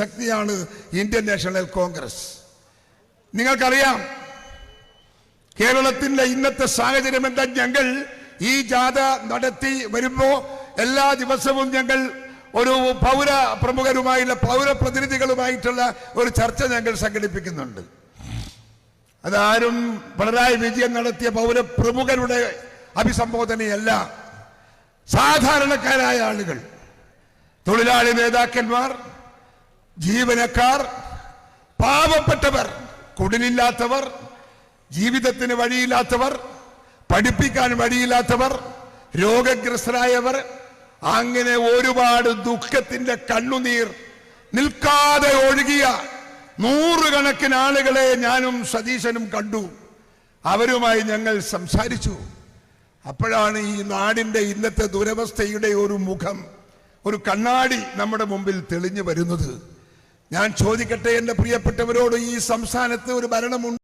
ശക്തിയാണ് Indian national Congress. നിങ്ങൾക്കറിയാം കേരളത്തിന്റെ ഇന്നത്തെ സാഹചര്യം എന്താ? ഞങ്ങൾ ഈ ജാഥ നടത്തി വരുമ്പോ എല്ലാ ദിവസവും ഞങ്ങൾ ഒരു പൗര പ്രമുഖരുമായുള്ള പൗര പ്രതിനിധികളുമായിട്ടുള്ള ഒരു ചർച്ച ഞങ്ങൾ സംഘടിപ്പിക്കുന്നുണ്ട്. അതാരും പിണറായി വിജയൻ നടത്തിയ പൗര പ്രമുഖരുടെ അഭിസംബോധനയല്ല. സാധാരണക്കാരായ ആളുകൾ തൊഴിലാളി നേതാക്കന്മാർ ജീവനക്കാർ പാവപ്പെട്ടവർ കുടിലില്ലാത്തവർ ജീവിതത്തിന് വഴിയില്ലാത്തവർ പഠിപ്പിക്കാൻ വഴിയില്ലാത്തവർ രോഗഗ്രസ്തരായവർ അങ്ങനെ ഒരുപാട് ദുഃഖത്തിന്റെ കണ്ണുനീർ നിൽക്കാതെ ഒഴുകിയ നൂറുകണക്കിന് ആളുകളെ ഞാനും സതീശനും കണ്ടു. അവരുമായി ഞങ്ങൾ സംസാരിച്ചു. അപ്പോഴാണ് ഈ നാടിന്റെ ഇന്നത്തെ ദുരവസ്ഥയുടെ ഒരു മുഖം ഒരു കണ്ണാടി നമ്മുടെ മുമ്പിൽ തെളിഞ്ഞു വരുന്നത്. ഞാൻ ചോദിക്കട്ടെ എന്റെ പ്രിയപ്പെട്ടവരോട് ഈ സംസ്ഥാനത്ത് ഒരു ഭരണമുണ്ട്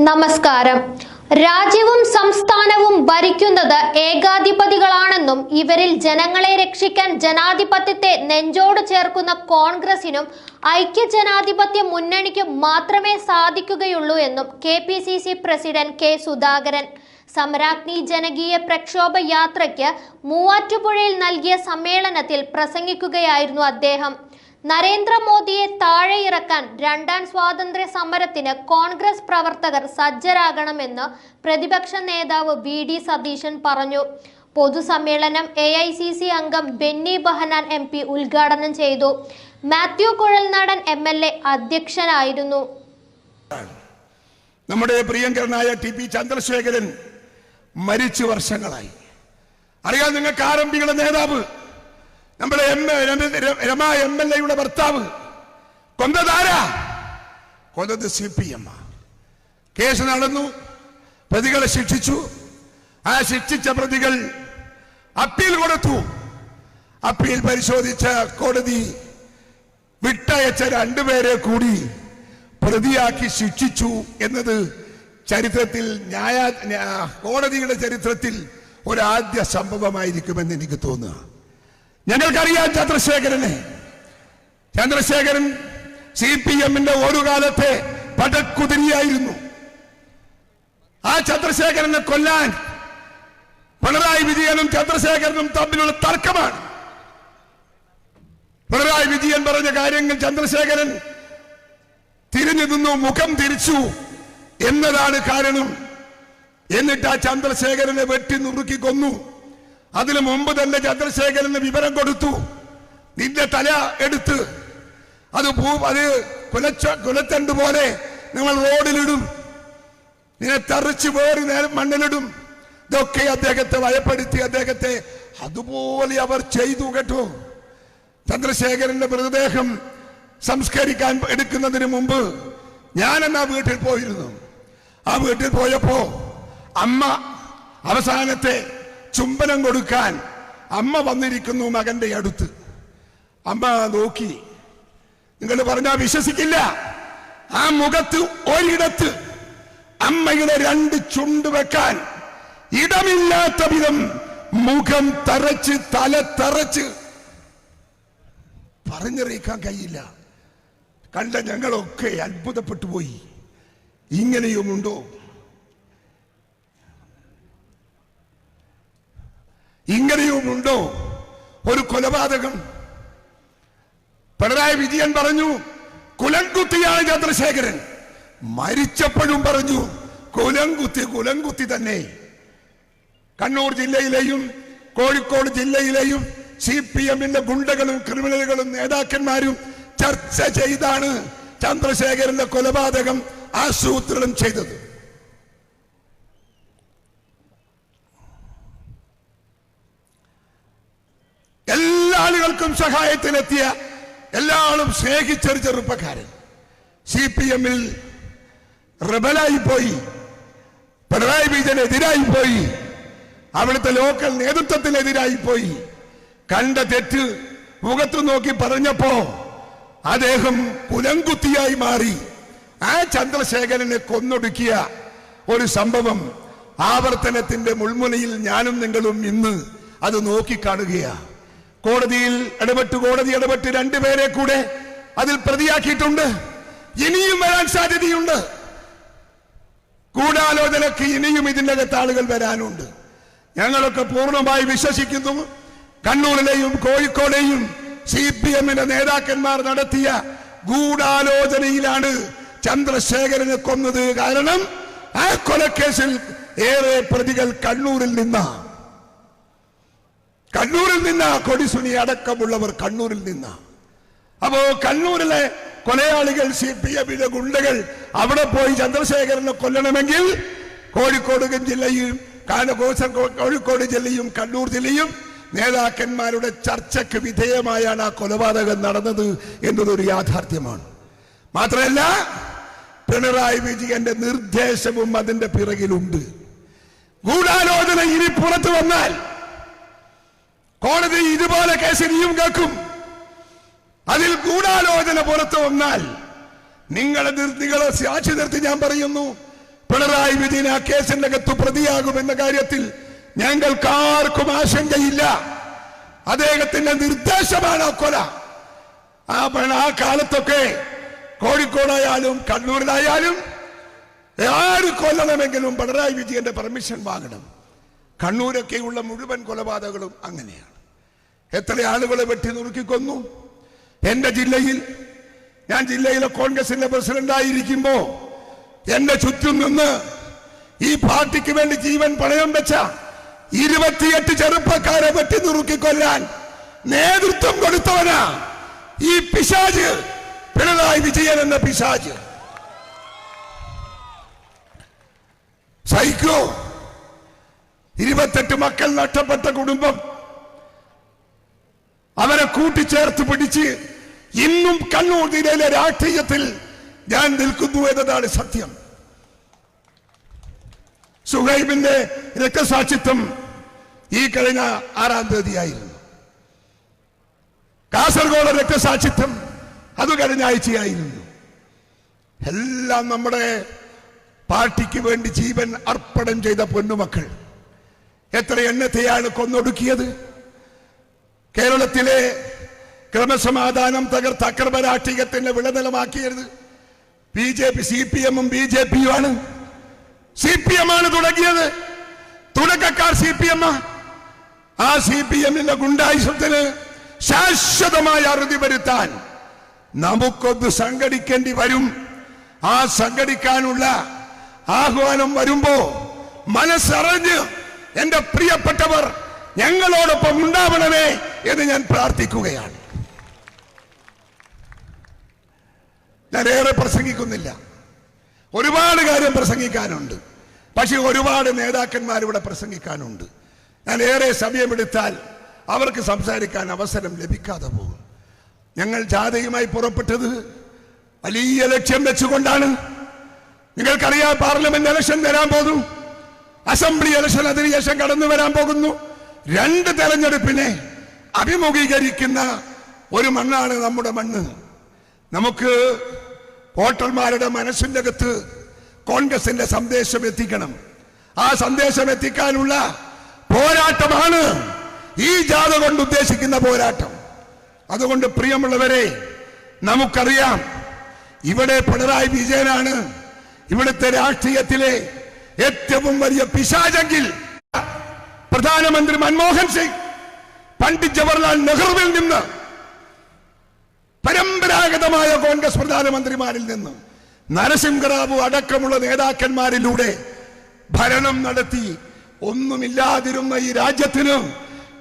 നമസ്കാരം. രാജ്യവും സംസ്ഥാനവും ഭരിക്കുന്നത് ഏകാധിപതികളാണെന്നും ഇവരിൽ ജനങ്ങളെ രക്ഷിക്കാൻ ജനാധിപത്യത്തെ നെഞ്ചോട് ചേർക്കുന്ന കോൺഗ്രസിനും ഐക്യ ജനാധിപത്യ മുന്നണിക്കും മാത്രമേ സാധിക്കുകയുള്ളൂ എന്നും K P C C president K Sudhakaran. Samaragni ജനകീയ പ്രക്ഷോഭ യാത്രയ്ക്ക് മൂവാറ്റുപുഴയിൽ നൽകിയ സമ്മേളനത്തിൽ പ്രസംഗിക്കുകയായിരുന്നു അദ്ദേഹം. നരേന്ദ്രമോദിയെ താഴെ ഇറക്കാൻ രണ്ടാം സ്വാതന്ത്ര്യ സമരത്തിന് കോൺഗ്രസ് പ്രവർത്തകർ സജ്ജരാകണമെന്ന് പ്രതിപക്ഷ നേതാവ് വി ഡി സതീശൻ പറഞ്ഞു. പൊതുസമ്മേളനം എ ഐ സി സി അംഗം ബെന്നി ബഹനാൻ എം പി ഉദ്ഘാടനം ചെയ്തു. Mathew Kuzhalnadan M L A അധ്യക്ഷനായിരുന്നു. നമ്മുടെ പ്രിയങ്കരനായ ടി പി ചന്ദ്രശേഖരൻ മരിച്ചു വർഷങ്ങളായി. അറിയാം നിങ്ങൾക്ക് ആരംഭിക്കുന്ന നേതാവ് നമ്മുടെ എം രമ എം എൽ എയുടെ ഭർത്താവ്. കൊന്നതാരാ കൊന്നത് സി പി എം കേസ് നടന്നു പ്രതികളെ ശിക്ഷിച്ചു. ആ ശിക്ഷിച്ച പ്രതികൾ അപ്പീൽ കൊടുത്തു. അപ്പീൽ പരിശോധിച്ച കോടതി വിട്ടയച്ച രണ്ടുപേരെ കൂടി പ്രതിയാക്കി ശിക്ഷിച്ചു എന്നത് ചരിത്രത്തിൽ ന്യായ കോടതിയുടെ ചരിത്രത്തിൽ ഒരാദ്യ സംഭവമായിരിക്കുമെന്ന് എനിക്ക് തോന്നുക. ഞങ്ങൾക്കറിയാം ചന്ദ്രശേഖരനെ. ചന്ദ്രശേഖരൻ സി പി എമ്മിന്റെ ഒരു കാലത്തെ പടക്കുതിരിയായിരുന്നു. ആ ചന്ദ്രശേഖരനെ കൊല്ലാൻ പിണറായി വിജയനും ചന്ദ്രശേഖരനും തമ്മിലുള്ള തർക്കമാണ്. പിണറായി വിജയൻ പറഞ്ഞ കാര്യങ്ങൾ ചന്ദ്രശേഖരൻ തിരിഞ്ഞു നിന്നു മുഖം തിരിച്ചു എന്നതാണ് കാരണം. എന്നിട്ട് ആ ചന്ദ്രശേഖരനെ വെട്ടി നുറുക്കി കൊന്നു. അതിനു മുമ്പ് തന്നെ ചന്ദ്രശേഖരന് വിവരം കൊടുത്തു. നിന്റെ തല എടുത്ത്. അത് ഭൂ അത് കുലച്ച കുലത്തണ്ട് പോലെ നിങ്ങൾ റോഡിലിടും. നിന്നെ തെറിച്ച് വേറി നേരം മണ്ണിലിടും. ഇതൊക്കെ അദ്ദേഹത്തെ ഭയപ്പെടുത്തി അദ്ദേഹത്തെ അതുപോലെ അവർ ചെയ്തു കേട്ടോ. ചന്ദ്രശേഖരന്റെ മൃതദേഹം സംസ്കരിക്കാൻ എടുക്കുന്നതിന് മുമ്പ് ഞാൻ എന്നാ വീട്ടിൽ പോയിരുന്നു. ആ വീട്ടിൽ പോയപ്പോ അമ്മ അവസാനത്തെ ചുംബനം കൊടുക്കാൻ അമ്മ വന്നിരിക്കുന്നു മകന്റെ അടുത്ത്. അമ്മ നോക്കി. നിങ്ങൾ പറഞ്ഞാൽ വിശ്വസിക്കില്ല. ആ മുഖത്ത് ഒരിടത്ത് അമ്മയുടെ രണ്ട് ചുണ്ട് വെക്കാൻ ഇടമില്ലാത്ത വിധം മുഖം തറച്ച് തല തറച്ച്. പറഞ്ഞറിയിക്കാൻ കഴിയില്ല. കണ്ട ഞങ്ങളൊക്കെ അത്ഭുതപ്പെട്ടു പോയി. ഇങ്ങനെയുമുണ്ടോ? ഇങ്ങനെയുമുണ്ടോ? ഒരു കൊലപാതകം. പിണറായി വിജയൻ പറഞ്ഞു കുലംകുത്തിയാണ് ചന്ദ്രശേഖരൻ. മരിച്ചപ്പോഴും പറഞ്ഞു കുലംകുത്തി കുലംകുത്തി തന്നെ. കണ്ണൂർ ജില്ലയിലെയും കോഴിക്കോട് ജില്ലയിലെയും സി പി എമ്മിന്റെ ഗുണ്ടകളും ക്രിമിനലുകളും നേതാക്കന്മാരും ചർച്ച ചെയ്താണ് ചന്ദ്രശേഖരന്റെ കൊലപാതകം ആസൂത്രണം ചെയ്തത് എല്ലാ ആളുകൾക്കും സഹായത്തിനെത്തിയ എല്ലാ ആളും സ്നേഹിച്ചൊരു ചെറുപ്പക്കാരൻ. സി പി എമ്മിൽ റബലായി പോയി. പിണറായി വിജയനെതിരായി പോയി. അവിടുത്തെ ലോക്കൽ നേതൃത്വത്തിനെതിരായി പോയി. കണ്ട തെറ്റ് മുഖത്തു നോക്കി പറഞ്ഞപ്പോ അദ്ദേഹം പുലങ്കുത്തിയായി മാറി. ആ ചന്ദ്രശേഖരനെ കൊന്നൊടുക്കിയ ഒരു സംഭവം ആവർത്തനത്തിന്റെ മുൾമുനയിൽ ഞാനും നിങ്ങളും ഇന്ന് അത് നോക്കിക്കാണുകയാ കോടതിയിൽ ഇടപെട്ട് കോടതി ഇടപെട്ട് രണ്ടുപേരെ കൂടെ അതിൽ പ്രതിയാക്കിയിട്ടുണ്ട്. ഇനിയും വരാൻ സാധ്യതയുണ്ട്. ഗൂഢാലോചനക്ക് ഇനിയും ഇതിന്റെ അകത്ത് ആളുകൾ വരാനുണ്ട്. ഞങ്ങളൊക്കെ പൂർണമായി വിശ്വസിക്കുന്നു. കണ്ണൂരിലെയും കോഴിക്കോടെയും സി പി എമ്മിന്റെ നേതാക്കന്മാർ നടത്തിയ ഗൂഢാലോചനയിലാണ് ചന്ദ്രശേഖരനെ കൊന്നത്. കാരണം ആ കൊലക്കേസിൽ ഏറെ പ്രതികൾ കണ്ണൂരിൽ നിന്നാ കണ്ണൂരിൽ നിന്നാ കൊടിസുനി അടക്കമുള്ളവർ കണ്ണൂരിൽ നിന്നാ. അപ്പോ കണ്ണൂരിലെ കൊലയാളികൾ സി പി എമ്മിന്റെ ഗുണ്ടകൾ അവിടെ പോയി ചന്ദ്രശേഖരനെ കൊല്ലണമെങ്കിൽ കോഴിക്കോട് ജില്ലയും കോഴിക്കോട് ജില്ലയും കണ്ണൂർ ജില്ലയും നേതാക്കന്മാരുടെ ചർച്ചയ്ക്ക് വിധേയമായാണ് ആ കൊലപാതകം നടന്നത് എന്നതൊരു യാഥാർത്ഥ്യമാണ്. മാത്രമല്ല പിണറായി വിജയന്റെ നിർദ്ദേശവും അതിന്റെ പിറകിലുണ്ട്. ഗൂഢാലോചന ഇനി പുറത്തു വന്നാൽ കോടതി ഇതുപോലെ കേസ് ഇനിയും കേൾക്കും. അതിൽ ഗൂഢാലോചന പുറത്തു വന്നാൽ നിങ്ങളെ നിങ്ങളെ സാക്ഷി നിർത്തി ഞാൻ പറയുന്നു പിണറായി വിജയൻ ആ കേസിന്റെ അകത്ത് പ്രതിയാകുമെന്ന കാര്യത്തിൽ ഞങ്ങൾക്കാർക്കും ആശങ്കയില്ല. അദ്ദേഹത്തിന്റെ നിർദ്ദേശമാണ് ആ കൊല. ആ ആ കാലത്തൊക്കെ കോഴിക്കോടായാലും കണ്ണൂരിലായാലും ആര് കൊല്ലണമെങ്കിലും പിണറായി വിജയന്റെ പെർമിഷൻ വാങ്ങണം. കണ്ണൂരൊക്കെയുള്ള മുഴുവൻ കൊലപാതകങ്ങളും അങ്ങനെയാണ്. എത്ര ആളുകളെ വെട്ടി നുറുക്കിക്കൊന്നു? എന്റെ ജില്ലയിൽ ഞാൻ ജില്ലയിലെ കോൺഗ്രസിന്റെ പ്രസിഡന്റായിരിക്കുമ്പോ എന്റെ ചുറ്റും നിന്ന് ഈ പാർട്ടിക്ക് വേണ്ടി ജീവൻ പണയം വെച്ച ഇരുപത്തിയെട്ട് ചെറുപ്പക്കാരെ വെട്ടി നുറുക്കിക്കൊല്ലാൻ നേതൃത്വം കൊടുത്തവനാ ഈ പിശാജ് പിണറായി വിജയൻ എന്ന പിശാജ്. സഹിക്കോ ഇരുപത്തെട്ട് മക്കൾ നഷ്ടപ്പെട്ട കുടുംബം അവരെ കൂട്ടിച്ചേർത്ത് പിടിച്ച് ഇന്നും കണ്ണൂർ ജില്ലയിലെ രാഷ്ട്രീയത്തിൽ ഞാൻ നിൽക്കുന്നു എന്നതാണ് സത്യം. സുഹൈബിന്റെ രക്തസാക്ഷിത്വം ഈ കഴിഞ്ഞ ആറാം തീയതിയായിരുന്നു. കാസർഗോഡ് രക്തസാക്ഷിത്വം അത് കഴിഞ്ഞ ആഴ്ചയായിരുന്നു. എല്ലാം നമ്മുടെ പാർട്ടിക്ക് വേണ്ടി ജീവൻ അർപ്പണം ചെയ്ത പൊന്നുമക്കൾ എത്ര എണ്ണത്തെയാണ് കൊന്നൊടുക്കിയത്? കേരളത്തിലെ ക്രമസമാധാനം തകർത്ത് അക്രമ രാഷ്ട്രീയത്തിന്റെ വിളനിലമാക്കിയത് B J P C P എമ്മും ബി ജെ പിയുമാണ്. സി പി എം ആണ് തുടങ്ങിയത്. തുടക്കക്കാർ സി പി എം ആ സി പി എമ്മിന്റെ ഗുണ്ടായുസത്തിന് ശാശ്വതമായ അറുതി വരുത്താൻ നമുക്കൊന്ന് സംഘടിക്കേണ്ടി വരും. ആ സംഘടിക്കാനുള്ള ആഹ്വാനം വരുമ്പോ മനസ്സറിഞ്ഞ് എന്റെ പ്രിയപ്പെട്ടവർ ഞങ്ങളോടൊപ്പം ഉണ്ടാവണമേ. എന്ന് ഞാൻ പ്രാർത്ഥിക്കുകയാണ്. ഞാൻ ഏറെ പ്രസംഗിക്കുന്നില്ല. ഒരുപാട് കാര്യം പ്രസംഗിക്കാനുണ്ട്. പക്ഷെ ഒരുപാട് നേതാക്കന്മാർ ഇവിടെ പ്രസംഗിക്കാനുണ്ട്. ഞാൻ ഏറെ സമയമെടുത്താൽ അവർക്ക് സംസാരിക്കാൻ അവസരം ലഭിക്കാതെ പോകും. ഞങ്ങൾ ജാഥയുമായി പുറപ്പെട്ടത് വലിയ ലക്ഷ്യം വെച്ചുകൊണ്ടാണ്. നിങ്ങൾക്കറിയാം പാർലമെന്റ് ഇലക്ഷൻ വരാൻ പോകും അസംബ്ലി ഇലക്ഷൻ അതിനുശേഷം കടന്നു വരാൻ പോകുന്നു. രണ്ട് തെരഞ്ഞെടുപ്പിനെ അഭിമുഖീകരിക്കുന്ന ഒരു മണ്ണാണ് നമ്മുടെ മണ്ണ്. നമുക്ക് വോട്ടർമാരുടെ മനസ്സിന്റെ അകത്ത് കോൺഗ്രസിന്റെ സന്ദേശം എത്തിക്കണം. ആ സന്ദേശം എത്തിക്കാനുള്ള പോരാട്ടമാണ് ഈ ജാഥ കൊണ്ട് ഉദ്ദേശിക്കുന്ന പോരാട്ടം. അതുകൊണ്ട് പ്രിയമുള്ളവരെ നമുക്കറിയാം ഇവിടെ പിണറായി വിജയനാണ് ഇവിടുത്തെ രാഷ്ട്രീയത്തിലെ ഏറ്റവും വലിയ പിശാചെങ്കിൽ പ്രധാനമന്ത്രി മൻമോഹൻ സിംഗ്. പണ്ഡിറ്റ് ജവഹർലാൽ നെഹ്റുവിൽ നിന്ന് പരമ്പരാഗതമായ കോൺഗ്രസ് പ്രധാനമന്ത്രിമാരിൽ നിന്നും നരസിംഹറാവു അടക്കമുള്ള നേതാക്കന്മാരിലൂടെ ഭരണം നടത്തി ഒന്നുമില്ലാതിരുന്ന ഈ രാജ്യത്തിന്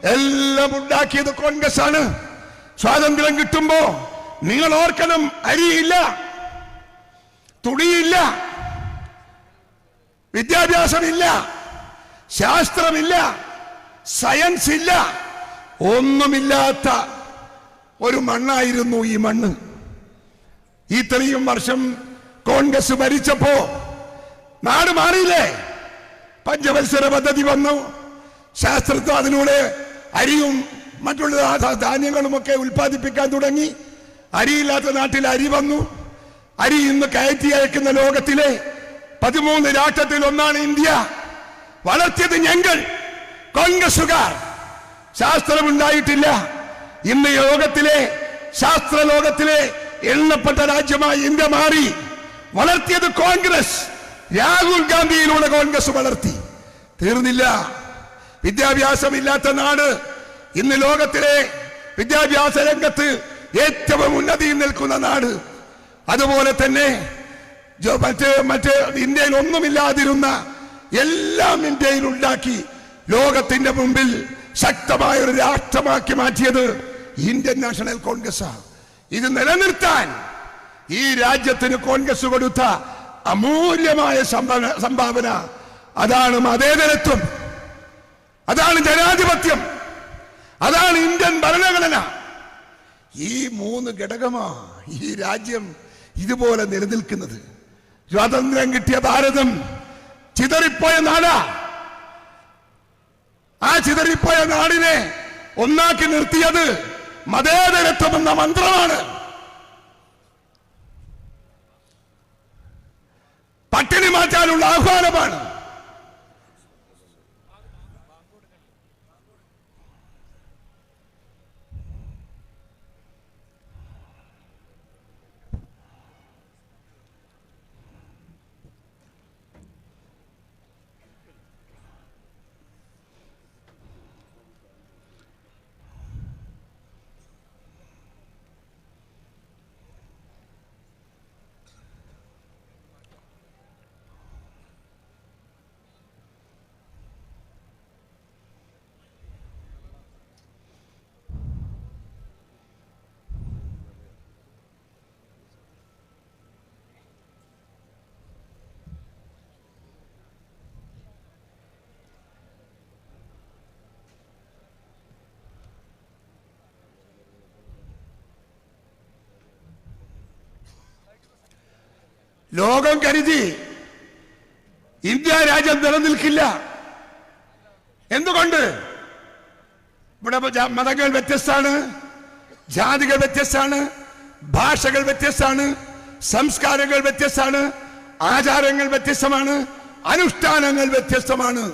എല്ലാം ഉണ്ടാക്കിയത് കോൺഗ്രസ് ആണ് സ്വാതന്ത്ര്യം കിട്ടുമ്പോ നിങ്ങൾ ഓർക്കണം അരിയില്ല തുണിയില്ല വിദ്യാഭ്യാസമില്ല ശാസ്ത്രമില്ല സയൻസ് ഇല്ല ഒന്നുമില്ലാത്ത ഒരു മണ്ണായിരുന്നു ഈ മണ്ണ്. ഇത്രയും വർഷം കോൺഗ്രസ് ഭരിച്ചപ്പോ നാട് മാറിയില്ലേ? പഞ്ചവത്സര പദ്ധതി വന്നു. ശാസ്ത്രത്വം അതിലൂടെ അരിയും മറ്റുള്ള ധാന്യങ്ങളും ഒക്കെ ഉൽപ്പാദിപ്പിക്കാൻ തുടങ്ങി. അരിയില്ലാത്ത നാട്ടിൽ അരി വന്നു. അരി ഇന്ന് കയറ്റി അയക്കുന്ന ലോകത്തിലെ പതിമൂന്ന് രാഷ്ട്രത്തിൽ ഒന്നാണ് ഇന്ത്യ. വളർത്തിയത് ഞങ്ങൾ കോൺഗ്രസുകാർ ശാസ്ത്രമുണ്ടായിട്ടില്ല. ഇന്ന് ലോകത്തിലെ ശാസ്ത്ര ലോകത്തിലെ എണ്ണപ്പെട്ട രാജ്യമായി ഇന്ത്യ മാറി. വളർത്തിയത് കോൺഗ്രസ്. രാഹുൽ ഗാന്ധിയിലൂടെ കോൺഗ്രസ് വളർത്തി. തീർന്നില്ല. വിദ്യാഭ്യാസം ഇല്ലാത്ത നാട്. ഇന്ന് ലോകത്തിലെ വിദ്യാഭ്യാസ രംഗത്ത് ഏറ്റവും ഉന്നതിയിൽ നിൽക്കുന്ന നാട്. അതുപോലെ തന്നെ മറ്റ് മറ്റ് ഇന്ത്യയിൽ ഒന്നുമില്ലാതിരുന്ന എല്ലാം ഇന്ത്യയിൽ ഉണ്ടാക്കി ലോകത്തിന്റെ മുമ്പിൽ ശക്തമായ ഒരു രാഷ്ട്രമാക്കി മാറ്റിയത് ഇന്ത്യൻ നാഷണൽ കോൺഗ്രസ് ഇത് നിലനിർത്താൻ ഈ രാജ്യത്തിന് കോൺഗ്രസ് കൊടുത്ത അമൂല്യമായ സംഭാവന. അതാണ് മതേതരത്വം. അതാണ് ജനാധിപത്യം. അതാണ് ഇന്ത്യൻ ഭരണഘടന. ഈ മൂന്ന് ഘടകമാ ഈ രാജ്യം ഇതുപോലെ നിലനിൽക്കുന്നത്. സ്വാതന്ത്ര്യം കിട്ടിയ ഭാരതം ചിതറിപ്പോയ നാടാ. ആ ചിതറിപ്പോയ നാടിനെ ഒന്നാക്കി നിർത്തിയത് മതേതരത്വം എന്ന മന്ത്രമാണ്. പട്ടിണി മാറ്റാനുള്ള ആഹ്വാനമാണ്. ലോകം കരുതി ഇന്ത്യ രാജ്യം നിലനിൽക്കില്ല. എന്തുകൊണ്ട്? ഇവിടെ മതങ്ങൾ വ്യത്യസ്തമാണ് ജാതികൾ വ്യത്യസ്തമാണ് ഭാഷകൾ വ്യത്യസ്തമാണ് സംസ്കാരങ്ങൾ വ്യത്യസ്തമാണ് ആചാരങ്ങൾ വ്യത്യസ്തമാണ് അനുഷ്ഠാനങ്ങൾ വ്യത്യസ്തമാണ്.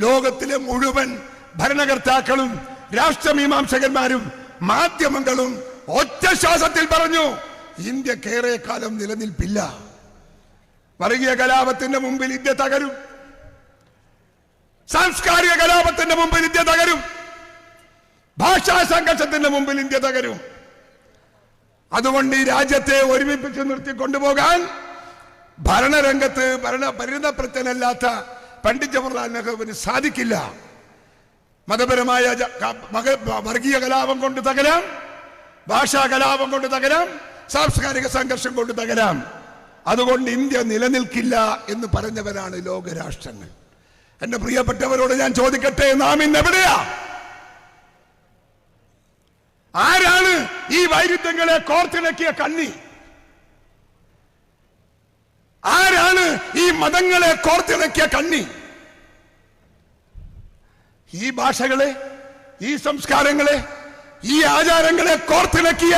ലോകത്തിലെ മുഴുവൻ ഭരണകർത്താക്കളും രാഷ്ട്രമീമാംസകന്മാരും മാധ്യമങ്ങളും ഒറ്റ ശ്വാസത്തിൽ പറഞ്ഞു ഇന്ത്യക്കേറെ കാലം നിലനിൽപ്പില്ല. വർഗീയ കലാപത്തിന്റെ മുമ്പിൽ ഇന്ത്യ തകരും. സാംസ്കാരിക കലാപത്തിന്റെ മുമ്പിൽ ഇന്ത്യ തകരും. ഭാഷാ സംഘർഷത്തിന്റെ മുമ്പിൽ ഇന്ത്യ തകരും. അതുകൊണ്ട് ഈ രാജ്യത്തെ ഒരുമിപ്പിച്ച് നിർത്തി കൊണ്ടുപോകാൻ ഭരണരംഗത്ത് ഭരണ പരിണതപ്രത്യനല്ലാത്ത പണ്ഡിറ്റ് ജവഹർലാൽ നെഹ്റുവിന് സാധിക്കില്ല. മതപരമായ വർഗീയ കലാപം കൊണ്ട് തകരാം. ഭാഷാ കലാപം കൊണ്ട് തകരാം. സാംസ്കാരിക സംഘർഷം കൊണ്ട് തകരാം. അതുകൊണ്ട് ഇന്ത്യ നിലനിൽക്കില്ല എന്ന് പറഞ്ഞവരാണ് ലോകരാഷ്ട്രങ്ങൾ. എന്റെ പ്രിയപ്പെട്ടവരോട് ഞാൻ ചോദിക്കട്ടെ നാം ഇന്ന് എവിടെയാ? ആരാണ് ഈ വൈരുദ്ധ്യങ്ങളെ കോർത്തിണക്കിയ കണ്ണി? ആരാണ് ഈ മതങ്ങളെ കോർത്തിണക്കിയ കണ്ണി? ഈ ഭാഷകളെ ഈ സംസ്കാരങ്ങളെ ഈ ആചാരങ്ങളെ കോർത്തിണക്കിയ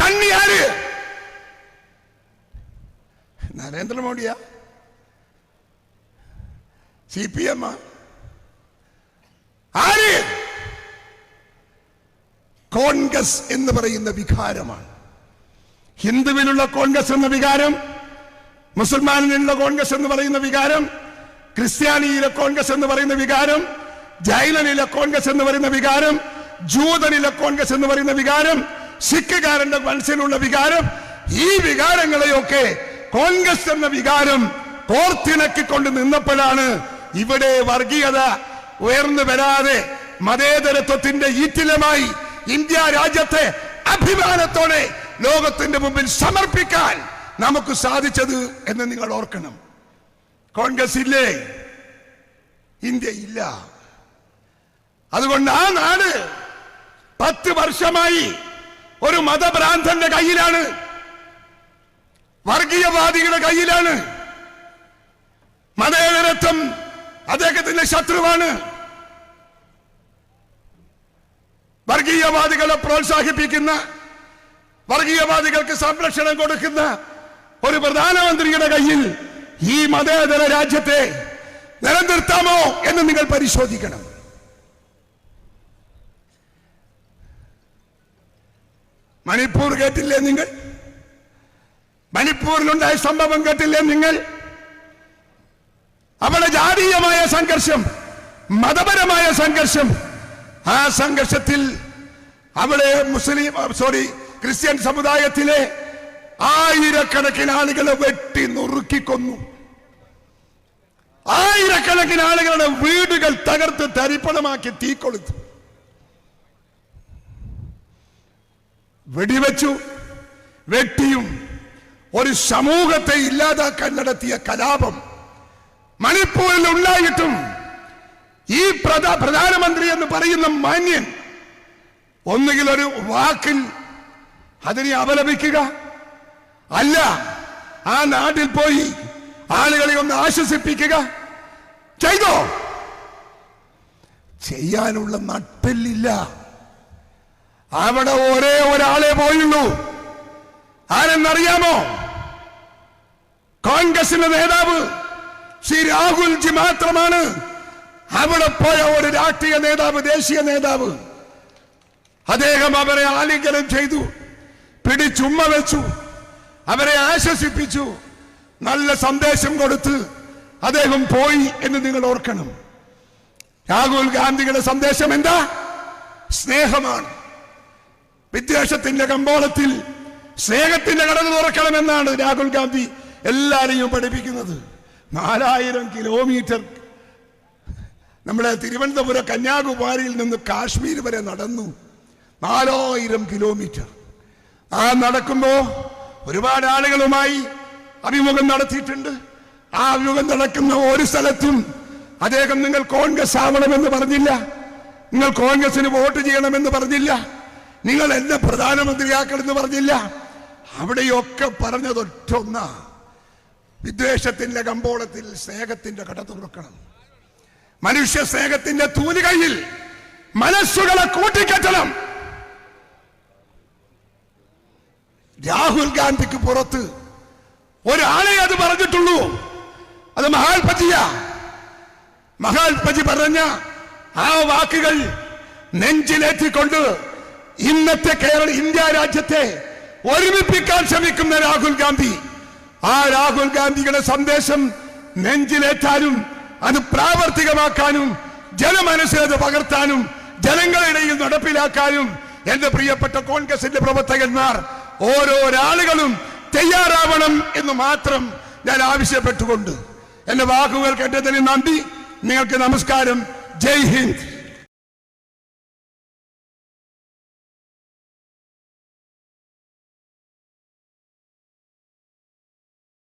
കണ്ണി ആര്? നരേന്ദ്രമോദിയാ? C P M R? Congress എന്ന് പറയുന്ന വികാരമാണ്. ഹിന്ദുവിലുള്ള കോൺഗ്രസ് എന്ന വികാരം മുസൽമാനിലുള്ള കോൺഗ്രസ് എന്ന് പറയുന്ന വികാരം ക്രിസ്ത്യാനിയിലെ കോൺഗ്രസ് എന്ന് പറയുന്ന വികാരം ജൈനനിലെ കോൺഗ്രസ് എന്ന് പറയുന്ന വികാരം ജൂതനിലെ കോൺഗ്രസ് എന്ന് പറയുന്ന വികാരം സിഖുകാരന്റെ മനസ്സിലുള്ള വികാരം ഈ വികാരങ്ങളെയൊക്കെ കോൺഗ്രസ് എന്ന വികാരം കോർത്തിണക്കിക്കൊണ്ട് നിന്നപ്പോഴാണ് ഇവിടെ വർഗീയത ഉയർന്നു വരാതെ മതേതരത്വത്തിന്റെ ഈറ്റിലമായി ഇന്ത്യ രാജ്യത്തെ അഭിമാനത്തോടെ ലോകത്തിന്റെ മുമ്പിൽ സമർപ്പിക്കാൻ നമുക്ക് സാധിച്ചത് എന്ന് നിങ്ങൾ ഓർക്കണം. കോൺഗ്രസ് ഇല്ലേ? ഇന്ത്യ ഇല്ല. അതുകൊണ്ട് ആ നാട് പത്ത് വർഷമായി ഒരു മതഭ്രാന്തന്റെ കയ്യിലാണ് വർഗീയവാദികളുടെ കയ്യിലാണ്. മതേതരത്വം അദ്ദേഹത്തിന്റെ ശത്രുവാണ്. വർഗീയവാദികളെ പ്രോത്സാഹിപ്പിക്കുന്ന വർഗീയവാദികൾക്ക് സംരക്ഷണം കൊടുക്കുന്ന ഒരു പ്രധാനമന്ത്രിയുടെ കയ്യിൽ ഈ മതേതര രാജ്യത്തെ നിലനിർത്താമോ എന്ന് നിങ്ങൾ പരിശോധിക്കണം. മണിപ്പൂർ കേട്ടില്ലേ നിങ്ങൾ? മണിപ്പൂരിലുണ്ടായ സംഭവം കേട്ടില്ലേ നിങ്ങൾ? അവിടെ ജാതീയമായ സംഘർഷം മതപരമായ സംഘർഷം. ആ സംഘർഷത്തിൽ അവിടെ മുസ്ലിം സോറി ക്രിസ്ത്യൻ സമുദായത്തിലെ ആയിരക്കണക്കിന് ആളുകളെ വെട്ടി നുറുക്കിക്കൊന്നു ആയിരക്കണക്കിന് ആളുകളുടെ വീടുകൾ തകർത്ത് തരിപ്പണമാക്കി തീക്കൊളുത്തു വെടിവെച്ചു വെട്ടിയും ഒരു സമൂഹത്തെ ഇല്ലാതാക്കാൻ നടത്തിയ കലാപം മണിപ്പൂരിൽ ഉണ്ടായിട്ടും ഈ പ്രധാ പ്രധാനമന്ത്രി എന്ന് പറയുന്ന മാന്യൻ ഒന്നുകിൽ ഒരു വാക്കിൽ അതിനെ അപലപിക്കുക അല്ല ആ നാട്ടിൽ പോയി ആളുകളെ ഒന്ന് ആശ്വസിപ്പിക്കുക. ചെയ്തോ? ചെയ്യാനുള്ള നട്ടില്ല അവിടെ ഒരേ ഒരാളെ പോയുള്ളൂ. ആരെന്നറിയാമോ? കോൺഗ്രസിന്റെ നേതാവ് ശ്രീ രാഹുൽജി മാത്രമാണ് അവിടെ പോയ ഒരു രാഷ്ട്രീയ നേതാവ് ദേശീയ നേതാവ്. അദ്ദേഹം അവരെ ആലിംഗനം ചെയ്തു പിടിച്ചുമ്മ വെച്ചു അവരെ ആശ്വസിപ്പിച്ചു നല്ല സന്ദേശം കൊടുത്ത് അദ്ദേഹം പോയി എന്ന് നിങ്ങൾ ഓർക്കണം. രാഹുൽ ഗാന്ധിയുടെ സന്ദേശം എന്താ? സ്നേഹമാണ്. വിദ്വേഷത്തിന്റെ കമ്പോളത്തിൽ സ്നേഹത്തിന്റെ കടന്നു തുറക്കണമെന്നാണ് രാഹുൽ ഗാന്ധി എല്ലാരെയും പഠിപ്പിക്കുന്നത് നാലായിരം കിലോമീറ്റർ. നമ്മളെ തിരുവനന്തപുരം കന്യാകുമാരിയിൽ നിന്ന് കാശ്മീർ വരെ നടന്നു. നാലായിരം കിലോമീറ്റർ. ആ നടക്കുമ്പോ ഒരുപാട് ആളുകളുമായി അഭിമുഖം നടത്തിയിട്ടുണ്ട്. ആ അഭിമുഖം നടക്കുന്ന ഒരു സ്ഥലത്തും അദ്ദേഹം നിങ്ങൾ കോൺഗ്രസ് ആവണമെന്ന് പറഞ്ഞില്ല. നിങ്ങൾ കോൺഗ്രസിന് വോട്ട് ചെയ്യണമെന്ന് പറഞ്ഞില്ല. നിങ്ങൾ എന്നെ പ്രധാനമന്ത്രിയാക്കണമെന്ന് പറഞ്ഞില്ല. അവിടെയൊക്കെ പറഞ്ഞത് ഒറ്റൊന്ന വിദ്വേഷത്തിന്റെ കമ്പോളത്തിൽ സ്നേഹത്തിന്റെ കട തുറക്കണം. മനുഷ്യ സ്നേഹത്തിന്റെ തൂലികയിൽ മനസ്സുകളെ കൂട്ടിക്കെട്ടണം. രാഹുൽ ഗാന്ധിക്ക് പുറത്ത് ഒരാളെ അത് പറഞ്ഞിട്ടുള്ളൂ. അത് മഹാൽപജിയ മഹാൽപജി പറഞ്ഞ ആ വാക്കുകൾ നെഞ്ചിലേറ്റിക്കൊണ്ട് ഇന്നത്തെ കേരള ഇന്ത്യ രാജ്യത്തെ ഒരുമിപ്പിക്കാൻ ശ്രമിക്കുന്ന രാഹുൽ ഗാന്ധി. ആ രാഹുൽ ഗാന്ധിയുടെ സന്ദേശം നെഞ്ചിലേറ്റാനും അത് പ്രാവർത്തികമാക്കാനും ജനമനസ്സിലത് പകർത്താനും ജനങ്ങളിടയിൽ നടപ്പിലാക്കാനും എന്റെ പ്രിയപ്പെട്ട കോൺഗ്രസിന്റെ പ്രവർത്തകന്മാർ ഓരോരാളുകളും തയ്യാറാവണം എന്ന് മാത്രം ഞാൻ ആവശ്യപ്പെട്ടുകൊണ്ട് എന്റെ വാക്കുകൾ കേട്ടതിന് നന്ദി നിങ്ങൾക്ക് നമസ്കാരം. ജയ് ഹിന്ദ്.